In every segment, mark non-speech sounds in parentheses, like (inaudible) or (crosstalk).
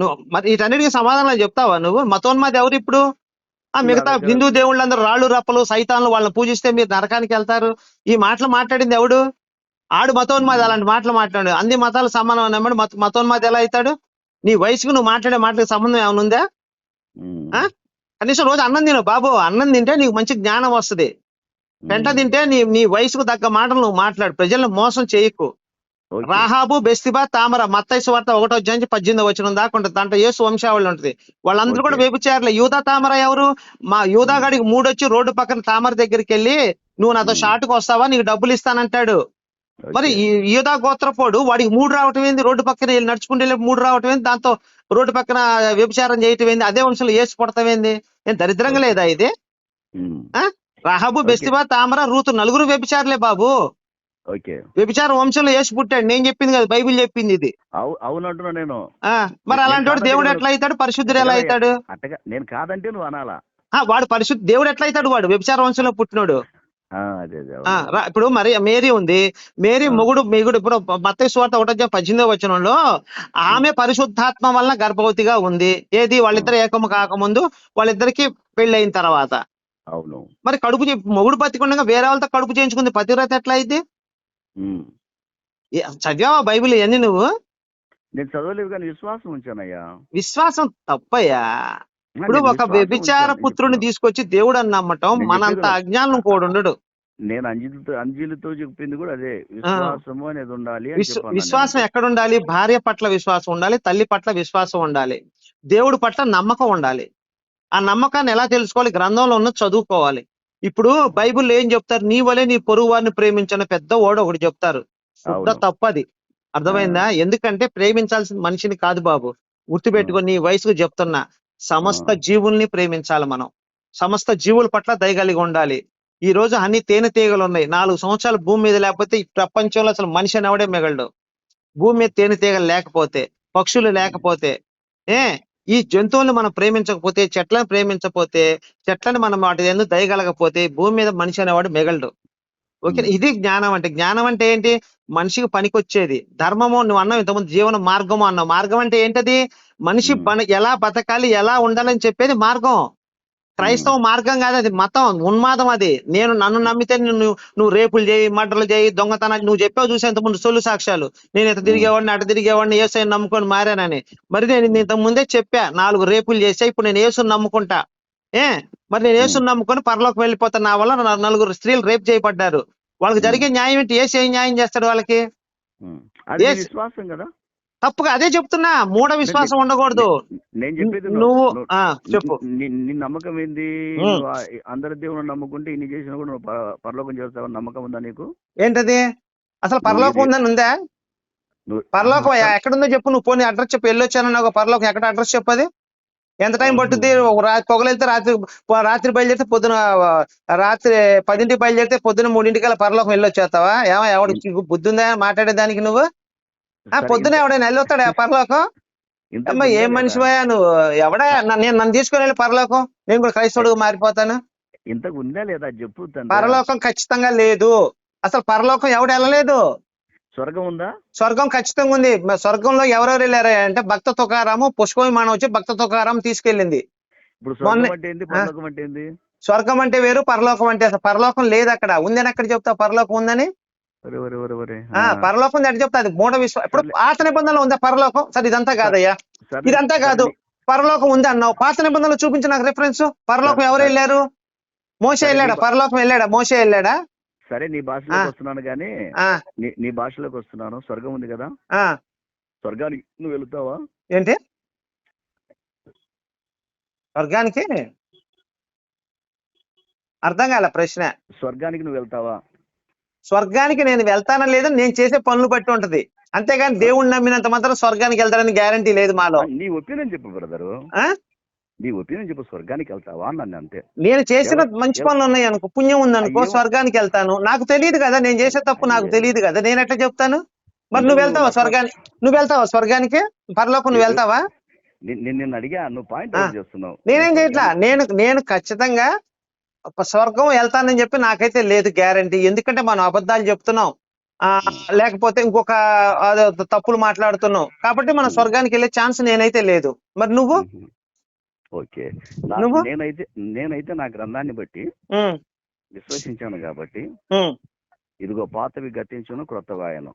నువ్వు మరి వీటన్నిటికీ సమాధానాలు చెప్తావా నువ్వు? మతోన్మాది ఎవరు ఇప్పుడు? ఆ మిగతా హిందూ దేవుళ్ళందరూ రాళ్ళు రప్పలు సైతాన్లు వాళ్ళని పూజిస్తే మీరు నరకానికి వెళ్తారు. ఈ మాటలు మాట్లాడింది ఎవడు? ఆడు మతోన్మాది అలాంటి మాటలు మాట్లాడు. అన్ని మతాలు సమానం అన్నప్పుడు మత మతోన్మాది ఎలా అవుతాడు? నీ వయసుకు నువ్వు మాట్లాడే మాటలకు సంబంధం ఏమైనా ఉందా? కనీసం రోజు అన్నం తిను బాబు. అన్నం తింటే నీకు మంచి జ్ఞానం వస్తది. పెంట తింటే నీ నీ వయసుకు తగ్గ మాటలు నువ్వు మాట్లాడు. ప్రజలను మోసం చేయకు. రాహాబు బెస్తిబా తామర మత్తైసు వార్త ఒకటో నుంచి పద్దెనిమిది వచ్చిన దాకా ఉంటుంది. దాంట్లో యేసు వంశావళి ఉంటుంది. వాళ్ళందరూ కూడా. వేపుచారులే. యూదా తామర ఎవరు? మా యూదా గాడికి మూడొచ్చి రోడ్డు పక్కన తామర దగ్గరికి వెళ్ళి నువ్వు నాతో ఉమ్. షాటుకు వస్తావా? నీకు డబ్బులు ఇస్తానంటాడు. మరి యూదా గోత్రపోడు వాడికి మూడు రావటం ఏంది? రోడ్డు పక్కన వెళ్ళి నడుచుకుంటూ వెళ్ళి మూడు రావటం ఏంది? దాంతో రోడ్డు పక్కన వ్యభిచారం చేయటం ఏంది? అదే వంశంలో ఏసు పుడతాం ఏంది? ఏం దరిద్రంగా లేదా ఇది? ఉమ్, రాహాబు. బెస్తిబా తామర రూతు నలుగురు వ్యభిచారులే బాబు. ఓకే. వ్యభిచారం వంశంలో ఏసు పుట్టాడు. నేను చెప్పింది కదా బైబిల్ చెప్పింది ఇది. అవు అవునంటున్నా నేను. ఆ మరి అలాంటి వాడు దేవుడు ఎట్లా అవుతాడు పరిశుద్ధుడు ఎలా అవుతాడు అట్టగా నేను కాదంటే నువ్వు అనాలా? ఆ, వాడు పరిశుద్ధ దేవుడు ఎట్లా అవుతాడు వాడు? వ్యభిచార వంశంలో పుట్టినోడు. ఆ, అదే అదే ఆ, అవును. రా- ఇప్పుడు మరి మేరీ ఉంది. మేరీ ఆ. మొగుడు మిగుడు ఇప్పుడు మత్తయి స్వార్థ ఒకటో పద్దెనిమిదో వచనంలో ఆమె పరిశుద్ధాత్మ వలన గర్భవతిగా ఉంది. ఏది? వాళ్ళిద్దరు ఏకము కాకముందు వాళ్ళిద్దరికి పెళ్ళి అయిన తర్వాత. అవును. మరి కడుపు చే- మొగుడు బతికుండగా వేరే వాళ్ళతో కడుపు చేయించుకుంది. పతివ్రత ఎట్లా అయితే ఉమ్. చదివావా బైబిల్ ఇవన్నీ నువ్వు? నేను చదవలేదు కానీ విశ్వాసం ఉంచానయ్యా. విశ్వాసం తప్పయ్యా. ఇప్పుడు నేను ఒక విశ్వాసం వ్యభిచార ఉంచాను. పుత్రుని తీసుకొచ్చి దేవుడు అని నమ్మటం నేను మనంత చెప్పేది అజ్ఞానం కూడా ఉండడు నేను అంజలితో అంజలితో చెప్పింది కూడా అదే. విశ్వాసము అనేది ఉండాలి అని విశ్వ- చెప్పాను విశ్వాసం. ఎక్కడ ఉండాలి భార్య పట్ల విశ్వాసం ఉండాలి తల్లి పట్ల విశ్వాసం ఉండాలి దేవుడి పట్ల నమ్మకం ఉండాలి. ఆ నమ్మకాన్ని ఎలా తెలుసుకోవాలి? గ్రంథంలో ఉన్న చదువుకోవాలి. ఇప్పుడు బైబిల్ ఏం చెప్తారు? నీ వలే నీ పొరుగు వారిని ప్రేమించిన పెద్ద ఓడ ఒకటి చెప్తారు. శుద్ధ. తప్పది. అర్థమైందా? ఎందుకంటే ప్రేమించాల్సిన మనిషిని కాదు బాబు. గుర్తుపెట్టుకో నీ వయసుకు చెప్తున్నా. సమస్త. జీవుల్ని ప్రేమించాలి మనం. సమస్త జీవుల పట్ల దయ కలిగి ఉండాలి. ఈ రోజు అన్ని తేనె తీగలు ఉన్నాయి. నాలుగు సంవత్సరాలు భూమి మీద లేకపోతే ఈ ప్రపంచంలో అసలు మనిషి అనేవాడే మిగలడు. భూమి మీద తేనె తీగలు లేకపోతే పక్షులు లేకపోతే ఏ? ఈ జంతువుల్ని మనం ప్రేమించకపోతే చెట్లను ప్రేమించకపోతే చెట్లని మనం వాటి ఎందుకు దయగలగపోతే భూమి మీద మనిషి అనేవాడు మిగలడు. ఓకే. ఇది జ్ఞానం అంటే జ్ఞానం అంటే ఏంటి? మనిషికి పనికొచ్చేది. ధర్మము నువ్వు అన్నావు ఇంతకుముందు జీవన మార్గము అన్నావు. మార్గం అంటే ఏంటది? మనిషి ఎలా బతకాలి ఎలా ఉండాలని చెప్పేది మార్గం. క్రైస్తవ మార్గం కాదు అది. మతం ఉన్మాదం అది. నేను నన్ను నమ్మితే నువ్వు నువ్వు రేపులు చేయి మర్డర్లు చేయి దొంగతనాలు నువ్వు చెప్పావు చూసే ఇంత ముందు సొల్లు సాక్ష్యాలు. నేను ఇటు తిరిగేవాడిని అటు తిరిగేవాడిని ఏసై నమ్ముకొని మారానని. మరి నేను ఇంత ముందే చెప్పా నాలుగు రేపులు చేసా ఇప్పుడు నేను ఏసుని నమ్ముకుంటా. ఏ? మరి నేను ఏసుని నమ్ముకొని పరలోకి వెళ్ళిపోతా నా వల్ల నలుగురు స్త్రీలు రేపు చేయబడ్డారు. వాళ్ళకి జరిగే న్యాయం ఏంటి? ఏసు ఏం న్యాయం చేస్తాడు వాళ్ళకి. విశ్వాసం కదా. తప్పుగా అదే చెప్తున్నా మూఢ విశ్వాసం ఉండకూడదు. నేను చెప్పేది నువ్వు చెప్పు. నీ నమ్మకం ఏంది? అందరి దేవుని నమ్ముకుంటే ఇన్ని చేసినా కూడా నువ్వు పరలోకం చేస్తావని నమ్మకం ఉందా నీకు? ఏంటది? అసలు పరలోకం ఉందని ఉందా? నువ్వు పరలోకం ఎక్కడుందో చెప్పు నువ్వు పోనీ అడ్రస్ చెప్పు. వెళ్ళొచ్చాను ఒక పరలోకం ఎక్కడ అడ్రస్ చెప్పది ఎంత టైం. పట్టుద్ది? పొగలెళ్తే రాత్రి రాత్రి బయలుదేరితే పొద్దున రాత్రి పదింటికి బయలుదేరితే పొద్దున మూడింటికల్లా పరలోకం వెళ్ళొచ్చేస్తావా? ఏమో ఎవడికి బుద్ధి ఉందా? మాట్లాడే దానికి నువ్వు? పొద్దున ఎవడైనా వెళ్ళొస్తాడా పరలోకం? అమ్మా ఏం లేదా? మనిషివా నువ్వు? ఎవడా? నన్ను- నేను నన్ను తీసుకొని వెళ్ళి పరలోకం? నేను కూడా క్రైస్తవుడుగా మారిపోతాను. ఇంతకు ఉందా లేదా? చెప్పు. పరలోకం ఖచ్చితంగా లేదు. అసలు పరలోకం ఎవడు వెళ్ళలేదు? స్వర్గం ఉందా? స్వర్గం ఖచ్చితంగా ఉంది. స్వర్గంలో ఎవరెవరు వెళ్ళారు అంటే భక్త తుకారాము పుష్ప విమానం వచ్చి భక్త తుకారం తీసుకెళ్ళింది. స్వర్గం అంటే వేరు పరలోకం అంటే అసలు పరలోకం లేదు అక్కడ. ఉందని ఎక్కడ చెప్తావు? పరలోకం ఉందని? పరలోకం ఎక్కడ చెప్తా అది మూఢ విశ్వాసం ఇప్పుడు పాత నిబంధనలో ఉందా పరలోకం? సరే ఇదంతా కాదయ్యా. ఇదంతా కాదు. పరలోకం ఉంది అన్నావు? పాత నిబంధనలో చూపించు నాకు రిఫరెన్స్ పరలోకం ఎవరు వెళ్ళారు? మోసే వెళ్ళాడా? పరలోకం వెళ్ళాడా? మోసే వెళ్ళాడా? సరే నీ భాషలోకి. వస్తున్నాను కానీ నీ భాషలోకి వస్తున్నాను. స్వర్గం ఉంది కదా? ఆ. స్వర్గానికి నువ్వు వెళుతావా? ఏంటి? స్వర్గానికి? అర్థం కాల ప్రశ్న. స్వర్గానికి నువ్వు వెళ్తావా? స్వర్గానికి నేను వెళ్తానా లేదా నేను చేసే పనులు బట్టి ఉంటది. అంతేగాని దేవుణ్ణి నమ్మినంత మాత్రం స్వర్గానికి వెళ్తానని గ్యారంటీ లేదు మాలో. నీ ఒపీనియన్ చెప్పు బ్రదరు. ఆ? నీ ఒపీనియన్ చెప్పు స్వర్గానికి వెళ్తావా అన్నాను అంతే. నేను చేసిన మంచి పనులు ఉన్నాయి అనుకో పుణ్యం ఉంది అనుకో. స్వర్గానికి వెళ్తాను. నాకు తెలియదు కదా నేను చేసే తప్పు నాకు. తెలియదు కదా నేను ఎట్లా చెప్తాను? మరి నువ్వు వెళ్తావా స్వర్గానికి? నువ్వు వెళ్తావా స్వర్గానికి? పరలోకం నువ్వు వెళ్తావా? నేను నిన్ను అడిగా నువ్వు పాయింట్ చేస్తున్నావు. నేనేం చేయట్లా? నేను నేను ఖచ్చితంగా స్వర్గం వెళ్తానని చెప్పి నాకైతే లేదు గ్యారంటీ. ఎందుకంటే మనం అబద్ధాలు చెప్తున్నాం. ఆ లేకపోతే ఇంకొక తప్పులు మాట్లాడుతున్నావు కాబట్టి మన స్వర్గానికి వెళ్ళే ఛాన్స్ నేనైతే లేదు. మరి నువ్వు? మ్మ్. ఓకే? నేనైతే నేనైతే నా గ్రంథాన్ని బట్టి విశ్వసించాను కాబట్టి ఇదిగో పాతవి గతించును క్రొత్త వాయను.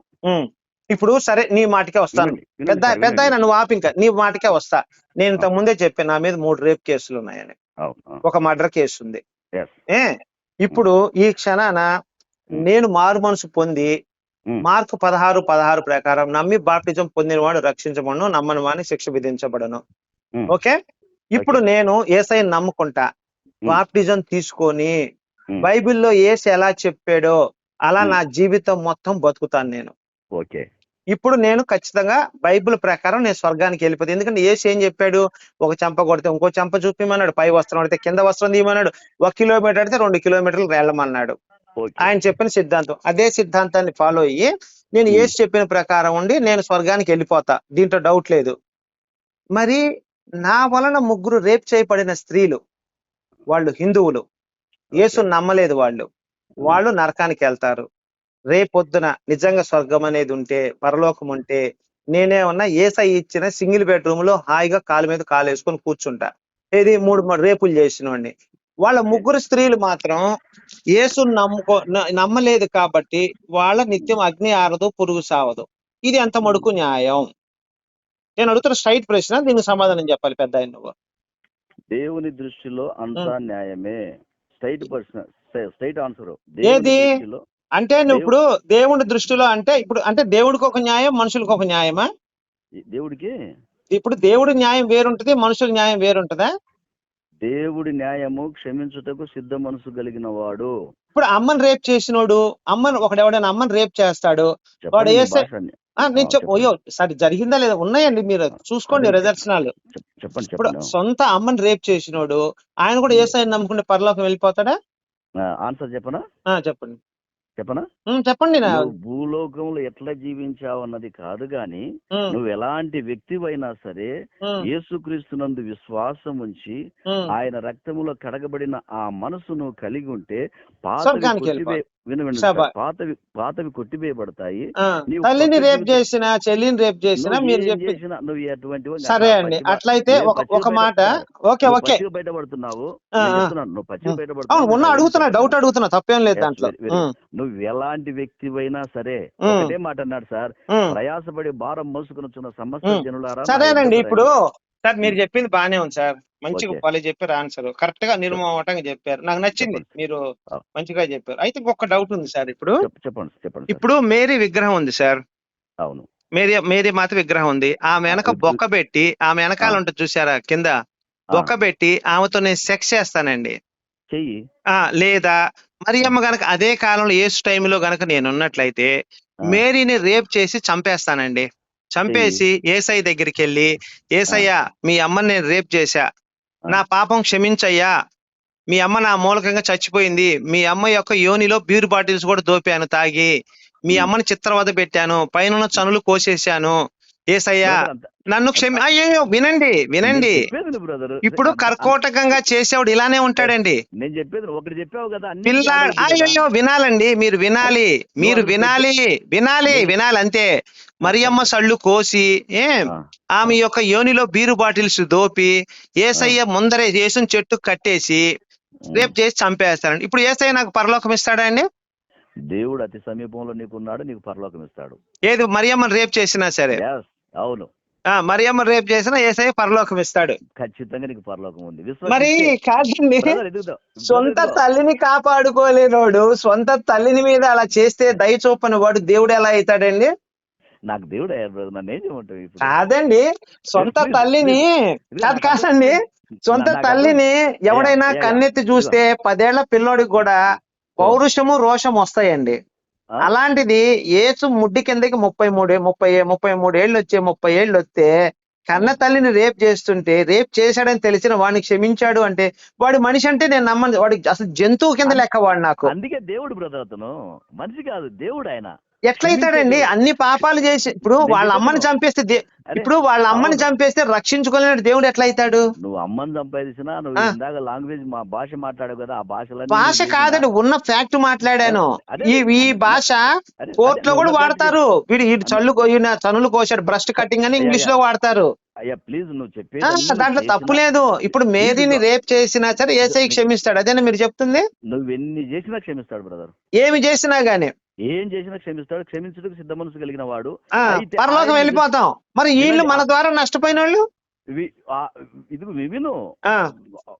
ఇప్పుడు సరే నీ మాటకే వస్తాను పెద్ద పెద్ద ఆయన. నువ్వు ఆపు ఇంకా నీ మాటకే వస్తా. నేను ఇంతకు ముందే చెప్పాను నా మీద మూడు రేప్ కేసులు ఉన్నాయని. ఒక మర్డర్ కేసు ఉంది. ఏ ఇప్పుడు ఈ క్షణాన నేను మారు మనసు పొంది మ్మ్. మార్కు పదహారు పదహారు ప్రకారం నమ్మి బాప్టిజం పొందినవాడు రక్షించబడను నమ్మని వాని శిక్ష విధించబడను. ఓకే ఇప్పుడు నేను ఏసై నమ్ముకుంటా మ్మ్. బాప్టిజం తీసుకొని. బైబిల్లో ఏసు ఎలా చెప్పాడో అలా. నా జీవితం మొత్తం బతుకుతాను నేను ఓకే ఇప్పుడు నేను ఖచ్చితంగా బైబిల్ ప్రకారం నేను స్వర్గానికి వెళ్ళిపోతాను ఎందుకంటే ఏసు ఏం చెప్పాడు? ఒక చెంప కొడితే ఇంకో చెంప చూపిమన్నాడు. పై వస్త్రం పడితే కింద వస్త్రం తీయమన్నాడు. ఒక కిలోమీటర్ అయితే రెండు కిలోమీటర్లు వెళ్ళమన్నాడు. ఆయన చెప్పిన సిద్ధాంతం. అదే సిద్ధాంతాన్ని ఫాలో అయ్యి నేను Hmm. ఏసు చెప్పిన ప్రకారం ఉండి నేను స్వర్గానికి వెళ్ళిపోతా. దీంట్లో డౌట్ లేదు. మరి నా వలన ముగ్గురు రేప్ చేయబడిన స్త్రీలు వాళ్ళు హిందువులు. యేసు నమ్మలేదు వాళ్ళు. వాళ్ళు నరకానికి వెళ్తారు. రేపొద్దున నిజంగా స్వర్గం అనేది ఉంటే పరలోకం ఉంటే నేనే ఉన్నా ఏసై ఇచ్చిన సింగిల్ బెడ్రూమ్లో హాయిగా కాలు మీద కాలు వేసుకొని కూర్చుంటా. ఏది మూడు మూడు రేపులు చేసిన వాళ్ళ ముగ్గురు స్త్రీలు మాత్రం యేసు నమ్ముకో నమ్మలేదు కాబట్టి వాళ్ళ నిత్యం అగ్ని ఆరదు పురుగు సావదు. ఇది ఎంత మడుకు న్యాయం. నేను అడుగుతున్న స్ట్రైట్ ప్రశ్న దీనికి సమాధానం చెప్పాలి పెద్ద ఆయన నువ్వు. దేవుని దృష్టిలో అంతా న్యాయమే. Straight person straight answer. ఏది? అంటే నువ్వు ఇప్పుడు దేవుడి దృష్టిలో అంటే ఇప్పుడు అంటే దేవుడికి ఒక న్యాయం మనుషులకు ఒక న్యాయమా? దేవుడికి? ఇప్పుడు దేవుడి న్యాయం వేరుంటది మనుషుల న్యాయం వేరుంటదా? దేవుడి న్యాయము క్షమించుటకు సిద్ధ మనసు కలిగిన వాడు. ఇప్పుడు అమ్మని రేప్ చేసినోడు అమ్మని ఒకడెవడైనా అమ్మని రేప్ చేస్తాడు భాషని. ఆ, నేను ఆ, చెప్పు. చెప్పండి. అయ్యో సరే జరిగిందా లేదా? ఉన్నాయండి మీరు. చూసుకోండి. రిదర్శనాలు చెప్- చెప్పండి ఇప్పుడు సొంత అమ్మని రేప్ చేసినోడు ఆయన కూడా ఏసైని నమ్ముకుంటే పరలోకం వెళ్ళిపోతాడా? ఆన్సర్ చెప్పనా? చెప్పండి. చెప్పనా? చెప్పండి భూలోకంలో ఎట్లా జీవించావు అన్నది కాదు గాని నువ్వు ఎలాంటి వ్యక్తివైనా సరే యేసుక్రీస్తునందు విశ్వాసం ఉంచి. ఆయన రక్తములో కడగబడిన ఆ మనసు నువ్వు కలిగి ఉంటే పాతవి స్వర్గానికి కొట్టివే విను విను. శభా. సార్, పాతవి పాతవి కొట్టివేయబడతాయి తల్లిని రేప్ చేసినా చెల్లిని రేప్ చేసినా మీరు ఏం చెప్పి చేసినా నువ్వు ఎటువంటి సరే అండి. అట్లయితే ఒక మాట. Okay okay. బయటపడుతున్నావు నువ్వు అవును బయటపడుతున్నావు ఉన్నా అడుగుతున్నా డౌట్ అడుగుతున్నా తప్పేం లేదు దాంట్లో. నువ్వు ఎలాంటి వ్యక్తివైనా సరే ఉమ్. ఒకటే మాట అన్నాడు సార్. ప్రయాసపడి భారం మోసుకుని సమస్త ఉమ్. జనులారా సరేనండి ఇప్పుడు. సార్ మీరు చెప్పింది బానే ఉంది సార్. మంచిగా. పలు చెప్పారు ఆన్సర్. కరెక్ట్గా నిర్మోహటంగా చెప్పారు. నాకు నచ్చింది. మీరు. మంచిగా చెప్పారు. అయితే ఇంకొక డౌట్ ఉంది సార్ ఇప్పుడు. చెప్- చెప్పండి చెప్పండి. ఇప్పుడు మేరీ విగ్రహం ఉంది సార్. అవును. మేరీ మేరీ మాత విగ్రహం ఉంది. ఆమె వెనక బొక్క పెట్టి ఆమె వెనకాల. ఉంటుంది చూసారా కింద? బొక్క పెట్టి ఆమెతో నేను సెక్స్ చేస్తానండి. చెయ్యి. ఆ లేదా మరియమ్మ గనక అదే కాలంలో ఏసు టైంలో గనక నేను ఉన్నట్లయితే మేరీని రేప్ చేసి చంపేస్తానండి. చంపేసి ఏసై దగ్గరికి వెళ్ళి ఏసయ్య మీ అమ్మని నేను రేప్ చేశా. నా పాపం క్షమించయ్యా. మీ అమ్మ నా మూలకంగా చచ్చిపోయింది. మీ అమ్మ యొక్క యోనిలో బీర్ బాటిల్స్ కూడా దోపాను తాగి. మీ. అమ్మని చిత్రవద పెట్టాను. పైన చనులు కోసేశాను. ఏసయ్యా నన్ను క్షమి అయ్యో వినండి వినండి. ఇప్పుడు కర్కోటకంగా చేసేవాడు ఇలానే ఉంటాడండి. నేను చెప్పేది ఒకటి చెప్పావు కదా పిల్లాడు. అయ్యో వినాలండి మీరు వినాలి మీరు వినాలి వినాలి వినాలి అంతే. మరియమ్మ సళ్ళు కోసి ఏం ఆమె యొక్క యోనిలో బీరు బాటిల్స్ దోపి ఏసయ్య ముందరే యేసుని చెట్టు కట్టేసి. రేపు చేసి చంపేస్తారండి. ఇప్పుడు ఏసయ్య నాకు పరలోకం ఇస్తాడా అండి? దేవుడు అతి సమీపంలో నీకున్నాడు నీకు పరలోకం ఇస్తాడు. ఏది మరియమ్మని రేపు చేసినా సరే? అవును. ఆ మరియమ్మ రేపు చేసినా ఏసయ్య పరలోకం ఇస్తాడు. ఖచ్చితంగా నీకు పరలోకం ఉంది. మరి కాదండి. సొంత తల్లిని కాపాడుకోలేనోడు సొంత తల్లిని మీద అలా చేస్తే దయ చూపని వాడు దేవుడు ఎలా అవుతాడండి? నాకు దేవుడు నన్ను ఏం చేయమంటావు ఇప్పుడు? కాదండి. సొంత తల్లిని. కాదు కాదండి. సొంత తల్లిని ఎవడైనా కన్నెత్తి చూస్తే పదేళ్ళ పిల్లోడికి కూడా పౌరుషము రోషం వస్తాయండి? అలాంటిది ఏసు ముడ్డి కిందకి ముప్పై మూడు ముప్పై ముప్పై మూడు ఏళ్ళు వచ్చే ముప్పై ఏళ్ళు వస్తే కన్న తల్లిని రేప్ చేస్తుంటే రేప్ చేశాడని తెలిసిన వాడిని క్షమించాడు అంటే వాడి మనిషి అంటే నేను నమ్మను. వాడికి అసలు జంతువు కింద లెక్క వాడు నాకు. అందుకే దేవుడు బ్రదర్ అతను. మనిషి కాదు దేవుడు ఆయన. ఎట్లయితాడండి అన్ని పాపాలు చేసి ఇప్పుడు వాళ్ళ అమ్మని. చంపేస్తే ఇప్పుడు వాళ్ళ అమ్మని. చంపేస్తే రక్షించుకోలేని దేవుడు ఎట్లయితాడు నువ్వు అమ్మని సంపాదించినా నువ్వు. ఇందాక లాంగ్వేజ్ మా భాష మాట్లాడావు కదా ఆ భాషలో భాష కాదండి ఉన్న ఫ్యాక్ట్ మాట్లాడాను. ఈ ఈ భాష కోర్టులో కూడా వాడతారు. వీడు వీడు చల్లు చనులు కోసాడు బ్రష్ కటింగ్ అని ఇంగ్లీష్లో వాడతారు. అయ్యా ప్లీజ్ నువ్వు ఆ, చెప్పేది దాంట్లో తప్పు లేదు. ఇప్పుడు మేరీని రేప్ చేసినా సరే ఏసై క్షమిస్తాడు. అదేనా మీరు చెప్తుంది? నువ్వు ఎన్ని చేసినా క్షమిస్తాడు బ్రదర్ ఏమి చేసినా గానీ. ఏం చేసినా క్షమిస్తాడు క్షమించడానికి సిద్ధ మనసు కలిగిన వాడు. పరలోకం వెళ్ళిపోతాం. మరి వీళ్ళు మన ద్వారా నష్టపోయిన వాళ్ళు ఇది విను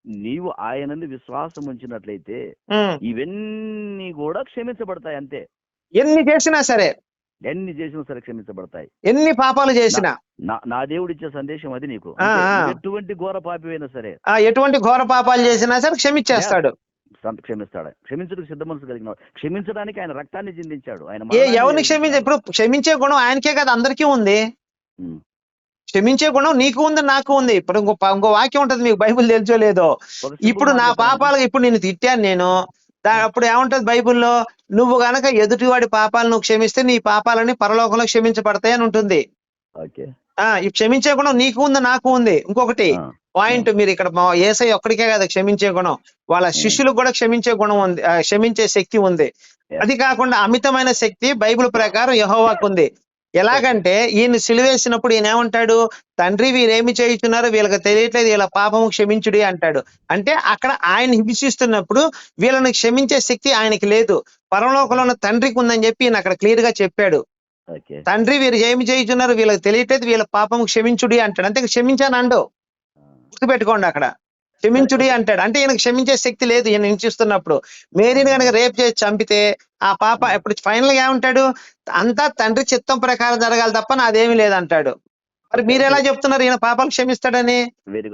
నీవు ఆయనని విశ్వాసం ఉంచినట్లయితే. ఇవన్నీ కూడా క్షమించబడతాయి అంతే. ఎన్ని చేసినా సరే. ఎన్ని చేసినా సరే క్షమించబడతాయి. ఎన్ని పాపాలు చేసినా. నా దేవుడు ఇచ్చే సందేశం అది నీకు. ఎటువంటి ఘోర పాపివైనా సరే. ఆ, ఎటువంటి ఘోర పాపాలు చేసినా సరే క్షమించేస్తాడు. సంత క్షమిస్తాడు. క్షమించడానికి సిద్ధ మనసు కలిగిన. క్షమించడానికి ఆయన రక్తాన్ని చిందించాడు. ఆయన ఎవరిని. క్షమించే ఇప్పుడు క్షమించే గుణం ఆయనకే కదా అందరికీ ఉంది. క్షమించే గుణం నీకు ఉంది నాకు ఉంది. ఇప్పుడు ఇంకో ఇంకో వాక్యం ఉంటది మీకు బైబిల్ తెలుసో లేదో. ఇప్పుడు నా చెప్పండి. పాపాలు ఇప్పుడు నేను తిట్టాను నేను. అప్పుడు ఏముంటది బైబిల్లో? నువ్వు గనక ఎదుటివాడి పాపాలు నువ్వు క్షమిస్తే నీ పాపాలని పరలోకంలో క్షమించబడతాయి అని ఉంటుంది. క్షమించే గుణం నీకు ఉంది నాకు ఉంది. ఇంకొకటి. పాయింట్ మీరు ఇక్కడ ఏసై ఒక్కడికే కదా క్షమించే గుణం. వాళ్ళ శిష్యులకు కూడా క్షమించే గుణం ఉంది క్షమించే శక్తి ఉంది. అది కాకుండా అమితమైన శక్తి బైబిల్ ప్రకారం యహోవాకు ఉంది ఎలాగంటే ఈయన సిలువేసినప్పుడు ఈయన ఏమంటాడు? తండ్రి వీరేమి చేయుచున్నారు వీళ్ళకి తెలియట్లేదు వీళ్ళ పాపము క్షమించుడి అంటాడు. అంటే అక్కడ ఆయన హింసిస్తున్నప్పుడు వీళ్ళని క్షమించే శక్తి ఆయనకి లేదు. పరలోకంలో ఉన్న తండ్రికి ఉందని చెప్పి ఈయన అక్కడ క్లియర్గా చెప్పాడు తండ్రి వీరు ఏమి చేయుచున్నారు వీళ్ళకి తెలియట్లేదు వీళ్ళ పాపము క్షమించుడి అంటాడు. అంతే క్షమించాను అండు గుర్తుపెట్టుకోండి అక్కడ. క్షమించుడి అంటాడు. అంటే ఈయన క్షమించే శక్తి లేదు. ఈయన హింసిస్తున్నప్పుడు మేరీని కనుక రేప్ చేసి చంపితే ఆ పాప ఇప్పుడు ఫైనల్గా ఏమంటాడు? అంతా తండ్రి చిత్తం ప్రకారం జరగాలి తప్ప నాదేమీ లేదంటాడు. మరి మీరు ఎలా చెప్తున్నారు? ఈయన పాపాలు క్షమిస్తాడని?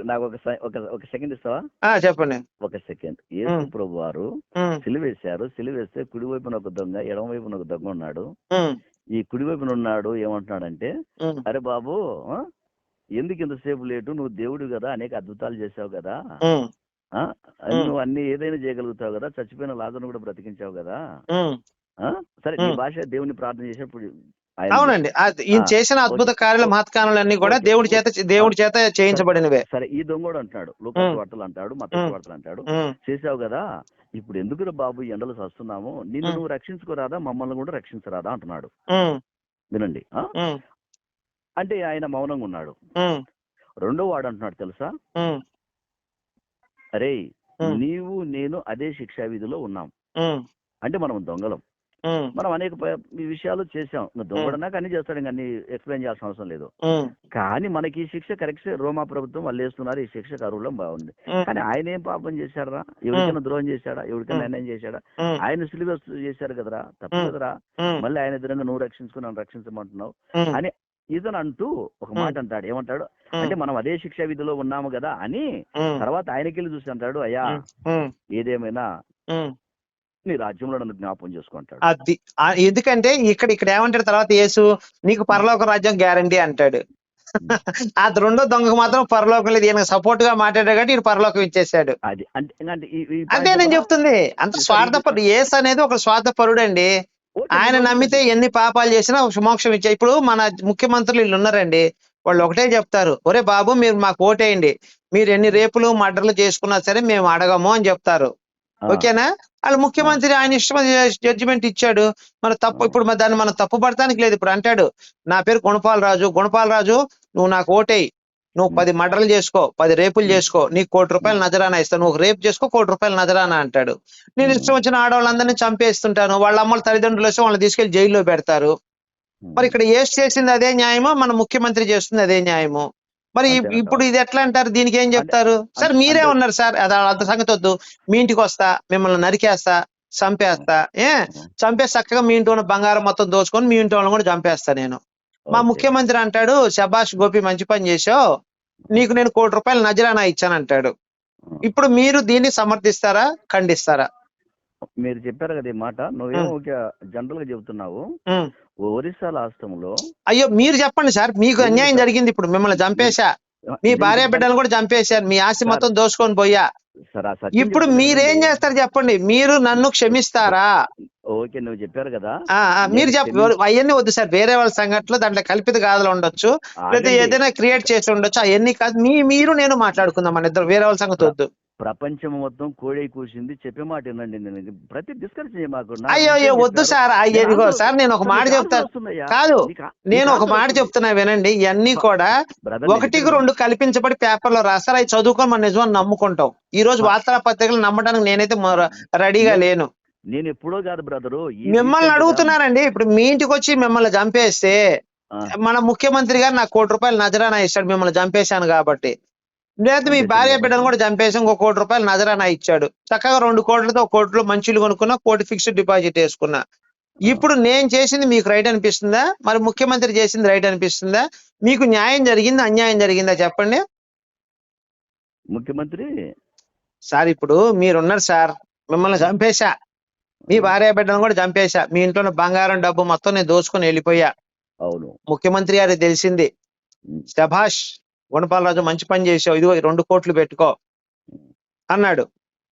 నాకు ఒక సెకండ్ ఇస్తావా? చెప్పండి. ఒక సెకండ్. యేసు. ప్రభు వారు సిలువేశారు. సిలువేస్తే కుడి వైపున ఒక దొంగ ఎడమ వైపున ఒక దొంగ ఉన్నాడు. ఈ కుడి వైపున ఉన్నాడు ఏమంటున్నాడంటే అరే బాబు? ఎందుకు ఇంతసేపు లేటు? నువ్వు దేవుడు కదా అనేక అద్భుతాలు చేసావు కదా. నువ్వు అన్ని ఏదైనా చేయగలుగుతావు కదా చచ్చిపోయిన లాజను కూడా బ్రతికించావు కదా? సరే నీ. భాష దేవుని ప్రార్థన చేసినప్పుడు ఆయన- అవునండి. ఈయన చేసిన అద్భుత కార్యాలు మహత్కారాలన్నీ కూడా దేవుడి చేత దేవుడి చేత చేయించబడినవే. సరే ఈ దొంగోడు లోకస్ ఉమ్. వార్తలు అంటాడు మత. వార్తలు అంటాడు. చేసావు కదా ఇప్పుడు ఎందుకు బాబు ఎండలు వస్తున్నాము నిన్ను. నువ్వు రక్షించుకోరాదా? మమ్మల్ని కూడా రక్షించరాదా? అంటున్నాడు. వినండి. అంటే ఆయన మౌనంగా ఉన్నాడు. రెండో వాడు అంటున్నాడు తెలుసా అరే. నీవు నేను అదే శిక్షా విధిలో ఉన్నాం అంటే మనం దొంగలం. మనం అనేక విషయాలు చేసాం ఇంకా దొంగడన్నాక అన్ని చేస్తాడు ఇంకా అన్ని ఎక్స్ప్లెయిన్ చేయాల్సిన అవసరం లేదు. కానీ మనకి ఈ శిక్ష కరెక్ట్ రోమా ప్రభుత్వం వాళ్ళు వేస్తున్నారు ఈ శిక్ష కరువులం బాగుంది. కానీ ఆయన ఏం పాపం చేశారా ఎవరికైనా ద్రోహం చేశాడా? ఎవరికైనా. అన్యాయం చేశాడా? ఆయన సిలువ చేశారు కదరా? తప్పు. కదరా? మళ్ళీ ఆయన ఎదురుగా నువ్వు రక్షించుకుని నన్ను రక్షించమంటున్నావు అని ఇతను అంటూ ఒక మాట అంటాడు. ఏమంటాడు? అంటే మనం అదే శిక్షా విధిలో ఉన్నాము కదా అని తర్వాత ఆయనకెళ్ళి చూసి అంటాడు అయ్యా ఏదేమైనా. నీ రాజ్యంలో నన్ను జ్ఞాపం చేసుకుంటాడు అది ఎందుకంటే ఇక్కడ ఇక్కడ ఏమంటాడు తర్వాత యేసు నీకు పరలోక రాజ్యం గ్యారంటీ అంటాడు. ఆ (laughs) రెండో దొంగకు మాత్రం పరలోకం లేదు. ఈయన సపోర్ట్గా మాట్లాడాడు కాబట్టి ఈయన పరలోకం ఇచ్చేసాడు. అది. నేను? చెప్తుంది. అంత స్వార్థపరుడు యేసు అనేది ఒక స్వార్థపరుడు అండి ఆయన నమ్మితే ఎన్ని పాపాలు చేసినా మోక్షం ఇచ్చే. ఇప్పుడు మన ముఖ్యమంత్రులు వీళ్ళు ఉన్నారండి. వాళ్ళు ఒకటే చెప్తారు ఒరే బాబు మీరు మాకు ఓటేయండి. మీరు ఎన్ని రేపులు మర్డర్లు చేసుకున్నా సరే మేము అడగము అని చెప్తారు. ఓకేనా? వాళ్ళు ముఖ్యమంత్రి ఆయన ఇష్టం జడ్జిమెంట్ ఇచ్చాడు. మన తప్పు ఇప్పుడు దాన్ని మనం తప్పు పడటానికి లేదు. ఇప్పుడు అంటాడు నా పేరు గుణపాల రాజు గుణపాల రాజు నువ్వు నాకు ఓటేయి. నువ్వు. పది మర్డర్లు చేసుకో పది రేపులు. చేసుకో నీకు కోటి రూపాయలు నజరానా ఇస్తాను నువ్వు రేపు చేసుకో కోటి రూపాయలు నజరానా అంటాడు. నేను. ఇష్టం వచ్చిన ఆడవాళ్ళందరినీ చంపేస్తుంటాను వాళ్ళ అమ్మల తల్లిదండ్రులు వస్తే వాళ్ళని తీసుకెళ్ళి జైల్లో పెడతారు. మరి ఇక్కడ ఏసు చేసింది అదే న్యాయమో? మన ముఖ్యమంత్రి చేస్తుంది అదే న్యాయము. మరి? ఇప్పుడు ఇది ఎట్లా అంటారు? దీనికి ఏం చెప్తారు? సార్ మీరే ఉన్నారు సార్. అది అంత సంగతి వద్దు. మీ ఇంటికి వస్తా మిమ్మల్ని నరికేస్తా చంపేస్తా. ఏ? చంపేసి చక్కగా మీ ఇంటి ఉన్న బంగారం మొత్తం దోచుకొని మీ ఇంటి వాళ్ళని కూడా చంపేస్తా నేను. మా. ముఖ్యమంత్రి అంటాడు శబాష్ గోపి మంచి పని చేసావు నీకు నేను కోటి రూపాయలు నజరానా ఇచ్చాను అంటాడు ఇప్పుడు మీరు దీన్ని సమర్థిస్తారా ఖండిస్తారా మీరు చెప్పారు కదా ఈ మాట నువ్వేమో. ఒక జనరల్గా చెబుతున్నావు. ఒరిస్సా రాష్ట్రంలో అయ్యో మీరు చెప్పండి సార్ మీకు అన్యాయం? జరిగింది ఇప్పుడు మిమ్మల్ని చంపేశా మీ భార్య? బిడ్డలు కూడా చంపేశారు మీ ఆస్తి. మొత్తం దోచుకొని పోయా ఇప్పుడు మీరేం. చేస్తారు చెప్పండి మీరు నన్ను క్షమిస్తారా ఓకే నువ్వు చెప్పారు కదా. మీరు చెప్ప. అవన్నీ వద్దు సార్. వేరే వాళ్ళ సంఘటనలు దాంట్లో కల్పిత గాథలు ఉండొచ్చు. లేదా. ఏదైనా క్రియేట్ చేసి ఉండొచ్చు. అవన్నీ కాదు మీ మీరు నేను మాట్లాడుకుందాం మన ఇద్దరు. వేరే వాళ్ళ సంగతి వద్దు. ప్రపంచం మొత్తం కోడి కూసింది. చెప్పే మాట వినండి. నేను ప్రతి డిస్కస్ మాకు అయ్యో అయ్యో వద్దు. సార్. అయ్యో సార్ నేను ఒక. మాట చెప్తాను. కాదు నేను ఒక మాట. చెప్తున్నా వినండి. ఇవన్నీ కూడా ఒకటికి చెప్పేది రెండు కల్పించబడి పేపర్లో రాస్తారు అవి చదువుకొని మన నిజం నమ్ముకుంటాం. ఈ రోజు వార్తాపత్రికలు నమ్మడానికి నేనైతే రెడీగా లేను. నేను ఎప్పుడో కాదు బ్రదరు మిమ్మల్ని అడుగుతున్నానండి. ఇప్పుడు మీ ఇంటికి వచ్చి మిమ్మల్ని చంపేస్తే మన ముఖ్యమంత్రి గారు నాకు కోటి రూపాయలు నజరానా ఇస్తాడు మిమ్మల్ని చంపేశాను కాబట్టి. లేదా మీ భార్య. బిడ్డను కూడా చంపేసి ఇంకో కోటి రూపాయలు నజరానా ఇచ్చాడు. చక్కగా రెండు కోట్లతో ఒక కోటిలో మంచిలు కొనుక్కున్నా కోటి ఫిక్స్డ్ డిపాజిట్ వేసుకున్నా. ఇప్పుడు నేను చేసింది మీకు రైట్ అనిపిస్తుందా? మరి ముఖ్యమంత్రి చేసింది రైట్ అనిపిస్తుందా? మీకు న్యాయం జరిగిందా అన్యాయం జరిగిందా చెప్పండి. ముఖ్యమంత్రి? సార్ ఇప్పుడు మీరున్నారు సార్ మిమ్మల్ని చంపేశా. మీ భార్య బిడ్డను కూడా చంపేశా. మీ ఇంట్లో బంగారం డబ్బు మొత్తం నేను దోచుకొని వెళ్ళిపోయా. అవును. ముఖ్యమంత్రి గారికి తెలిసింది. శభాష్ గుణపాలరాజు మంచి పని చేసావు ఇదిగో రెండు కోట్లు పెట్టుకో అన్నాడు.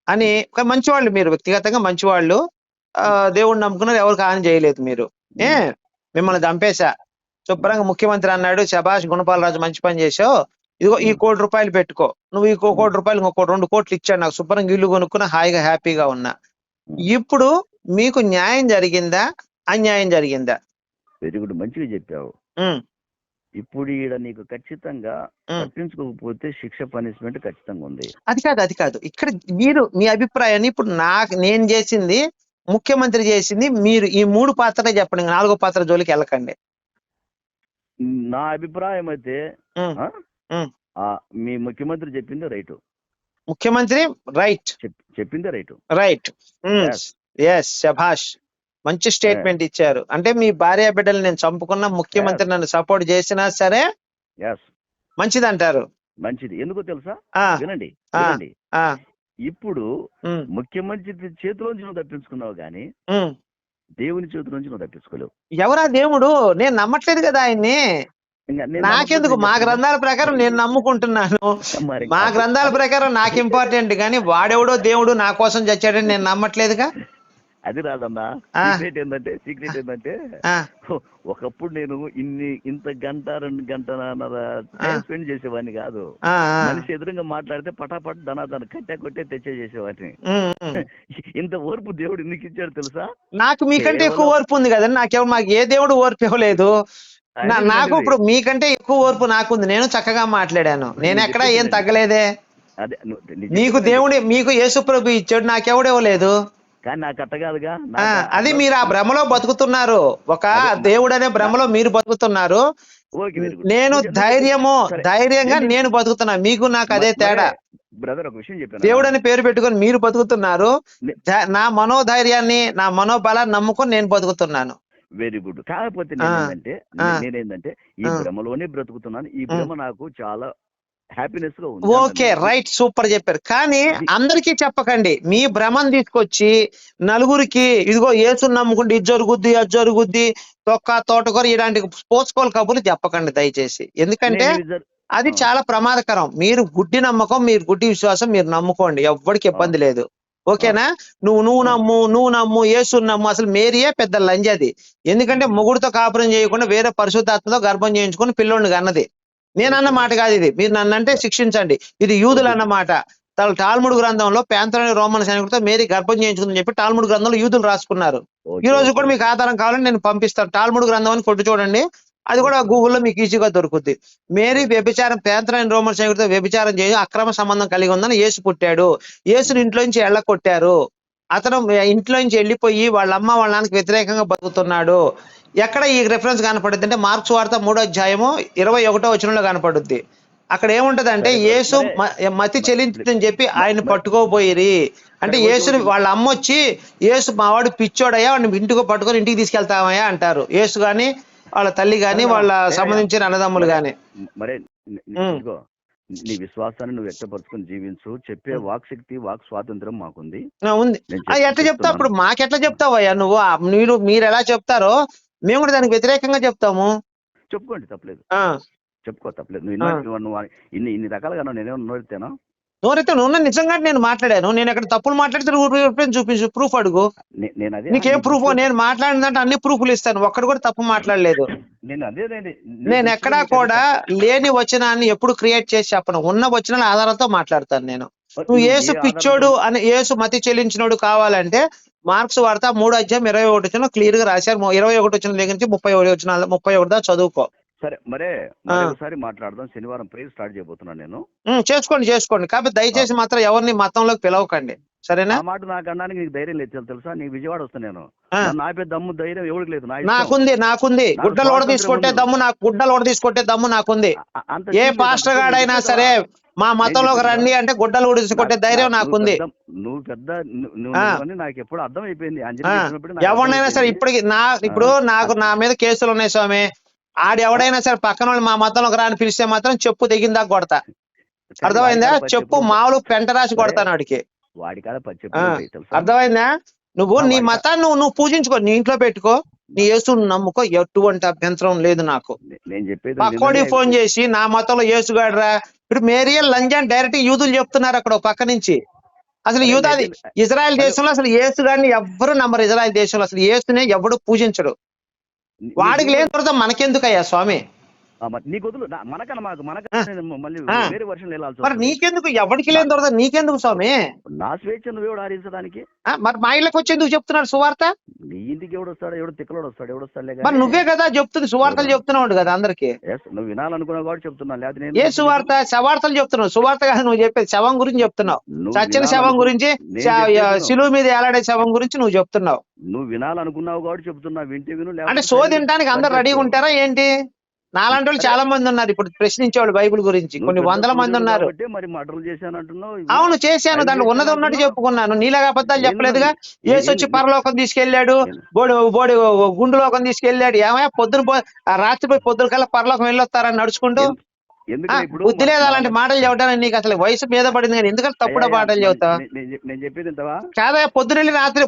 అని ఒక మంచివాళ్ళు మీరు వ్యక్తిగతంగా మంచివాళ్ళు దేవుణ్ణి నమ్ముకున్నారు ఎవరికి హాని చేయలేదు మీరు. ఏ మిమ్మల్ని చంపేశా. శుభ్రంగా ముఖ్యమంత్రి అన్నాడు శభాష్ గుణపాలరాజు మంచి పని చేసావు ఇదిగో ఈ కోటి రూపాయలు పెట్టుకో. నువ్వు ఈ కోటి రూపాయలు ఇంకో రెండు కోట్లు ఇచ్చాడు. నాకు శుభ్రంగా ఇల్లు కొనుక్కున్నా హాయిగా హ్యాపీగా ఉన్నా. ఇప్పుడు మీకు న్యాయం జరిగిందా? అన్యాయం జరిగిందా? వెరీ గుడ్ మంచిగా చెప్పావు. ఇప్పుడు ఈడ నీకు ఖచ్చితంగా ఉమ్. పట్టించుకోకపోతే శిక్ష పనిష్మెంట్ ఖచ్చితంగా ఉంది. అది కాదు అది కాదు. ఇక్కడ మీరు మీ అభిప్రాయాన్ని ఇప్పుడు నాకు నేను చేసింది ముఖ్యమంత్రి చేసింది మీరు ఈ మూడు పాత్రలే చెప్పండి నాలుగో పాత్ర జోలికి వెళ్ళకండి. నా అభిప్రాయం అయితే మీ ముఖ్యమంత్రి చెప్పింది రైట్. ముఖ్యమంత్రి రైట్ చెప్పింది రైట్. రైట్. ఎస్ శభాష్ మంచి స్టేట్మెంట్ ఇచ్చారు. అంటే మీ భార్య బిడ్డలు నేను చంపుకున్న ముఖ్యమంత్రి నన్ను సపోర్ట్ చేసినా సరే మంచిది అంటారు మంచిది. ఎందుకో తెలుసా? వినండి ఇప్పుడు ఉమ్, ముఖ్యమంత్రి చేతిలోంచి నువ్వు తప్పించుకున్నావు కానీ ఉమ్. దేవుని చేతిలోంచి నువ్వు తప్పించుకోలేవు. ఎవరా దేవుడు? నేను నమ్మట్లేదు కదా ఆయన్ని. నాకెందుకు? మా గ్రంథాల ప్రకారం నేను నమ్ముకుంటున్నాను. మరి మా గ్రంథాల ప్రకారం నాకు ఇంపార్టెంట్ కానీ వాడెవడో దేవుడు నా కోసం చచ్చాడని నేను నమ్మట్లేదుగా? అది రాదమ్మా. ఆ. సీక్రెట్ ఏంటంటే సీక్రెట్ ఏంటంటే ఒకప్పుడు నేను ఇన్ని ఇంత గంట రెండు గంటన్నర టైం స్పెండ్ చేసేవాడిని కాదు. మనిషి ఎదురుగా మాట్లాడితే పటాపట్ ధనాధన కట్టే కొట్టే తెచ్చే చేసేవాడిని. ఇంత ఓర్పు దేవుడు ఎందుకు ఇచ్చాడు తెలుసా? నాకు మీకంటే ఎక్కువ ఓర్పు ఉంది కదండి. నాకేమో మాకు ఏ దేవుడు ఓర్పు ఇవ్వలేదు. నాకు. ఇప్పుడు మీకంటే ఎక్కువ ఓర్పు నాకుంది. నేను చక్కగా మాట్లాడాను. నేను ఎక్కడ ఏం తగ్గలేదే. నీకు దేవుడి మీకు యేసుప్రభు ఇచ్చాడు నాకెవడు ఇవ్వలేదు. కానీ నాకు అట్ట కాదుగా. అది మీరు ఆ భ్రమలో బతుకుతున్నారు. ఒక దేవుడు అనే భ్రమలో మీరు బతుకుతున్నారు. నేను. ధైర్యము. ధైర్యంగా నేను- నేను బతుకుతున్నా. మీకు నాకు అదే తేడా. బ్రదర్ ఒక విషయం చెప్పాను. దేవుడు అని పేరు పెట్టుకొని మీరు బతుకుతున్నారు. నా మనోధైర్యాన్ని నా మనోబలాన్ని నమ్ముకొని నేను బతుకుతున్నాను. Very good. కాకపోతే నేనేంటంటే ఆ. నేనేంటంటే ఈ. భ్రమలోనే బ్రతుకుతున్నాను. ఈ భ్రమ నాకు చాలా హ్యాపీనెస్గా ఉంది. ఓకే. రైట్ సూపర్ చెప్పారు. కానీ అది- అందరికీ చెప్పకండి మీ భ్రమను తీసుకొచ్చి నలుగురికి ఇదిగో ఏసు నమ్ముకుంటే ఇది జరుగుద్ది అది జరుగుద్ది తొక్క తోటకూర ఇలాంటి పోసుకోలు కబుర్లు చెప్పకండి దయచేసి. ఎందుకంటే అది. చాలా ప్రమాదకరం. మీరు గుడ్డి నమ్మకం మీరు గుడ్డి విశ్వాసం మీరు నమ్ముకోండి. ఎవ్వడికి ఇబ్బంది లేదు. ఓకేనా? నువ్వు నువ్వు నమ్ము నువ్వు నమ్ము ఏసు నమ్ము. అసలు మేరియే పెద్ద లంజది ఎందుకంటే మొగుడుతో కాపురం చేయకుండా వేరే పరిశుద్ధాత్మతో గర్భం చేయించుకొని పిల్లోడిని కన్నది. నేను అన్న మాట కాదు ఇది. మీరు నన్ను అంటే శిక్షించండి. ఇది యూదులు అన్న మాట. తాల్- టాల్ముడు గ్రంథంలో పేంతలోని రోమన్ సైనికుడితో మేరీ గర్భం చేయించుకుందని చెప్పి టాల్ముడు గ్రంథంలో యూదులు రాసుకున్నారు. ఈ రోజు. కూడా మీకు ఆధారం కావాలని నేను పంపిస్తాను. టాల్ముడు గ్రంథం అని కొట్టు చూడండి. అది కూడా గూగుల్లో మీకు ఈజీగా దొరుకుద్ది. మేరీ వ్యభిచారం పేంతరైన రోమన్ సైనికుడితో వ్యభిచారం చేసి అక్రమ సంబంధం కలిగి ఉందని యేసు పుట్టాడు. యేసుని ఇంట్లో నుంచి ఎళ్ళ కొట్టారు అతను ఇంట్లో నుంచి వెళ్ళిపోయి వాళ్ళ అమ్మ వాళ్ళ నాన్నకి వ్యతిరేకంగా బతుకుతున్నాడు. ఎక్కడ ఈ రెఫరెన్స్ కనపడుద్ది అంటే మార్క్స్ వార్త మూడో అధ్యాయము ఇరవై ఒకటో వచనంలో కనపడుద్ది. అక్కడ ఏముంటది అంటే యేసు మతి చెల్లించని చెప్పి ఆయన పట్టుకోపోయిరి అంటే యేసుని. వాళ్ళ అమ్మ వచ్చి యేసు మావాడు పిచ్చోడయ్యా వాడిని ఇంటికి పట్టుకొని ఇంటికి తీసుకెళ్తామయ్యా అంటారు. యేసు గాని వాళ్ళ తల్లి గాని సరే, వాళ్ళ. సంబంధించిన అన్నదమ్ములు గాని. మరే ని- విశ్వాసాన్ని నువ్వు వ్యక్తపరచుకొని జీవించు. చెప్పే. వాక్ శక్తి వాక్ స్వాతంత్రం మాకుంది. ఉంది. నేను ఎట్లా చెప్తావు. అప్పుడు మాకెట్లా చెప్తావయ్యా నువ్వు? మీరు మీరు ఎలా చెప్తారో మేము కూడా దానికి వ్యతిరేకంగా చెప్తాము. చెప్పుకోండి తప్పలేదు. ఆ. చెప్పుకో తప్పలేదు. నువ్వు ఇన్నా- నువ్వు ఇన్ని ఇన్ని రకాలుగా నేనేమో నోడితేనా నోరైతే నువ్వు నిజంగా నేను మాట్లాడాను. నేను ఎక్కడ తప్పులు మాట్లాడితే చూపించు. ప్రూఫ్ అడుగు. నీకేం ప్రూఫ్ నేను మాట్లాడినంటే అన్ని ప్రూఫ్లు ఇస్తాను. ఒక్కడు కూడా తప్పు మాట్లాడలేదు. నేను ఎక్కడా కూడా లేని వచనాన్ని ఎప్పుడు క్రియేట్ చేసి చెప్పను. ఉన్న వచనాల ఆధారంతో మాట్లాడతాను నేను. నువ్వు ఏసు పిచ్చోడు అని ఏసు మతి చెల్లించినోడు కావాలంటే మార్క్స్ వాడతా మూడు అధ్యాయం ఇరవై ఒకటి వచ్చిన క్లియర్గా రాశారు. ఇరవై ఒకటి వచ్చిన దగ్గర నుంచి ముప్పై ఒకటి వచ్చిన ముప్పై ఒకటి దాకా చదువుకో. సరే మరే ఒకసారి మాట్లాడదాం. శనివారం ప్రేయర్ స్టార్ట్ చేయబోతున్నాను నేను. చేసుకోండి చేసుకోండి. కాబట్టి దయచేసి మాత్రం ఎవరిని మతంలోకి పిలవకండి. సరేనా? ఆ మాట నాకు అనడానికి నీకు ధైర్యం లేదు తెలు- తెలుసా నీకు విజయవాడ వస్తాను నేను. నా పెద్ద దమ్ము ధైర్యం ఎవరికి లేదు. నాకుంది నాకుంది. నాకు గుడ్డలు ఓడ తీసుకొట్టే ఉంది. దమ్ము నాకు గుడ్డలు ఓడ తీసుకొట్టే దమ్ము నాకుంది. ఏ పాస్టర్ గాడైనా సరే. మా మతంలోకి రండి అంటే గుడ్డలు నా- ధైర్యం నాకుంది. నువ్వు పెద్ద- నాకు ఎప్పుడు అర్థం అయిపోయింది ఎవరినైనా సరే. ఇప్పటికి నా ఇప్పుడు నాకు నా మీద కేసులు ఉన్నాయి స్వామి. ఆడు ఎవడైనా సరే పక్కన వాళ్ళు మా మతంలోకి రాని పిలిస్తే మాత్రం చెప్పు దిగిందాక కొడతా. అర్థమైందా? చెప్పు మామూలు పెంట రాసి కొడతాను వాడికి? అర్థమైందా? నువ్వు నీ మతాన్ని నువ్వు నువ్వు పూజించుకో నీ ఇంట్లో పెట్టుకో. నీ యేసు నమ్ముకో ఎటువంటి అభ్యంతరం లేదు నాకు. నిజమే. ఫోన్ చేసి నా మతంలో యేసుగాడరా ఇప్పుడు మేరియల్ లంజాన్ డైరెక్ట్ యూదులు చెప్తున్నారు అక్కడ పక్క నుంచి. అసలు యూదాది ఇజ్రాయెల్ దేశంలో అసలు యేసుగాడిని ఎవ్వరు నమ్మరు. ఇజ్రాయెల్ దేశంలో అసలు యేసునే ఎవడు పూజించడు. వాడికి లేని తర్వాత మనకెందుకయ్యా స్వామి? నీకు వదులు. మనకన్నా మాకు మనకన్నా నేను మళ్ళీ. వేరే వర్షన్ వెళ్ళాల్సి. నీకెందుకు? ఎవడికి లేని తర్వాత నీకెందుకు స్వామి? నా స్వేచ్ఛ ఆడించడానికి ఆ, మరి మా ఇళ్ళకి వచ్చి ఎందుకు చెప్తున్నాడు సువార్త? నీ ఇంటికి ఎవడు వస్తాడు ఎవడు తిక్కలోడు వస్తాడు ఎవడు వస్తాడులే మరి నువ్వే కదా చెప్తుంది సువార్తలు చెప్తున్నావు కదా అందరికి. నువ్వు వినాలనుకున్నావు కాబట్టి చెప్తున్నా లేకపోతే నేను ఏ సువార్త? శవార్తలు చెప్తున్నావు. సువార్త కాదు నువ్వు చెప్పేది శవం గురించి చెప్తున్నావు. నువ్వు చచ్చిన శవం గురించి శిలువ మీద ఏలాడే శవం గురించి నువ్వు చెప్తున్నావు. నువ్వు వినాలనుకున్నావు కాబట్టి చెప్తున్నా వింటే విను అంటే సైలెంట్ తినడానికి అందరు రెడీగా ఉంటారా ఏంటి? నాలాంటి వాళ్ళు చాలా మంది ఉన్నారు. ఇప్పుడు ప్రశ్నించేవాళ్ళు బైబిల్ గురించి. కొన్ని వందల మంది ఉన్నారు. అవును చేశాను. దాంట్లో ఉన్నది ఉన్నట్టు. చెప్పుకున్నాను. నీలాగా అబద్ధాలు చెప్పలేదుగా? ఏసు వచ్చి? పరలోకం తీసుకెళ్ళాడు? బోడి బోడి గుండులోకం తీసుకెళ్ళాడు ఏమయ్యా? పొద్దున రాత్రి పోయి పొద్దున కల్లా పరలోకం వెళ్ళొస్తారని నడుచుకుంటూ. బుద్ధి లేదు అలాంటి మాటలు చెప్పడానికి నీకు అసలు వయసు మీద పడింది కానీ ఎందుకంటే తప్పుడు మాటలు చెబుతావు? నేను- చెప్పేది కాదా పొద్దునెళ్ళి రాత్రి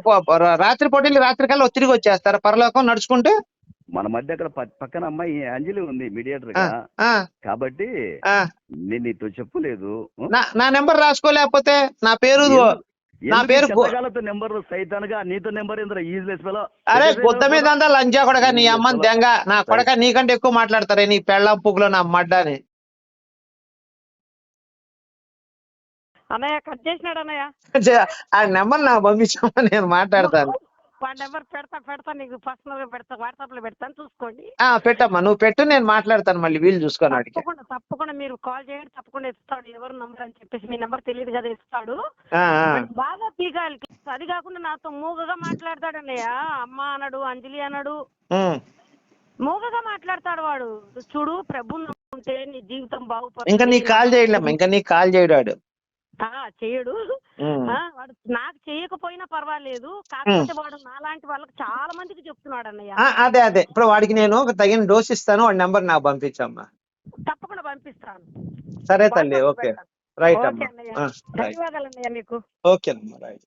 రాత్రి పూట వెళ్ళి రాత్రి కల్లా తిరిగి వచ్చేస్తారు. పరలోకం నడుచుకుంటూ మన మధ్య అక్కడ పక్కన అమ్మాయి అంజలి ఉంది మీడియేటర్ ఆ, గా ఆ, కాబట్టి ఆ. నేను నీతో చెప్పలేదు. నా నా నెంబర్ రాసుకోలేకపోతే నా పేరు నా పేరు నెంబర్ సైతానుగా? నీతో నెంబర్ ఫెలో అరే గుద్ద మీద అంతా లంచా కొడక నీ అమ్మని దెంగ నా కొడక నీకంటే ఎక్కువ మాట్లాడతారే నీ పెళ్ళం పుగ్గులో నా మడ్డాని. అన్నయ్య కట్ చేసినాడు అన్నయ్య. ఆ నెంబర్ నాకు పంపించమని నేను మాట్లాడతాను. వాడి నెంబర్ పెడతా పెడతా నీకు పర్సనల్గా పెడతా వాట్సాప్లో పెడతాను చూసుకోండి. ఆ పెట్టమ్మా నువ్వు పెట్టు నేను మాట్లాడతాను మళ్ళీ వీలు చూసుకొని అడిగి. తప్పకుండా తప్పకుండా మీరు కాల్ చేయండి తప్పకుండా ఇస్తాడు ఎవరు నంబర్ అని చెప్పేసి మీ నెంబర్ తెలియదు కదా ఇస్తాడు. ఆ, ఆ. వాడు బాగా పీకాలి అది కాకుండా నాతో మూగగా మాట్లాడతాడు అన్నయ్య. అమ్మ అనడు అంజలి అనడు. ఉమ్. మూగగా మాట్లాడతాడు వాడు. చూడు ప్రభు నమ్ముకుంటే నీ జీవితం బాగుపడుతుంది. ఇంకా నీకు కాల్ చేయలేమ్మా ఇంకా నీకు కాల్ చేయడాడు చేయడు. వాడు నాకు చేయకపోయినా పర్వాలేదు. కాకపోతే వాడు నాలాంటి వాళ్ళకి చాలా మందికి చెప్తున్నాడు అన్నయ్య. అదే అదే. ఇప్పుడు వాడికి నేను ఒక తగిన డోస్ ఇస్తాను వాడి నెంబర్ నాకు పంపించమ్మా. తప్పకుండా పంపిస్తాను. సరే తల్లి ఓకే. రైట్ అమ్మా. ధన్యవాదాలు అన్నయ్య మీకు. ఓకే అమ్మా రైట్.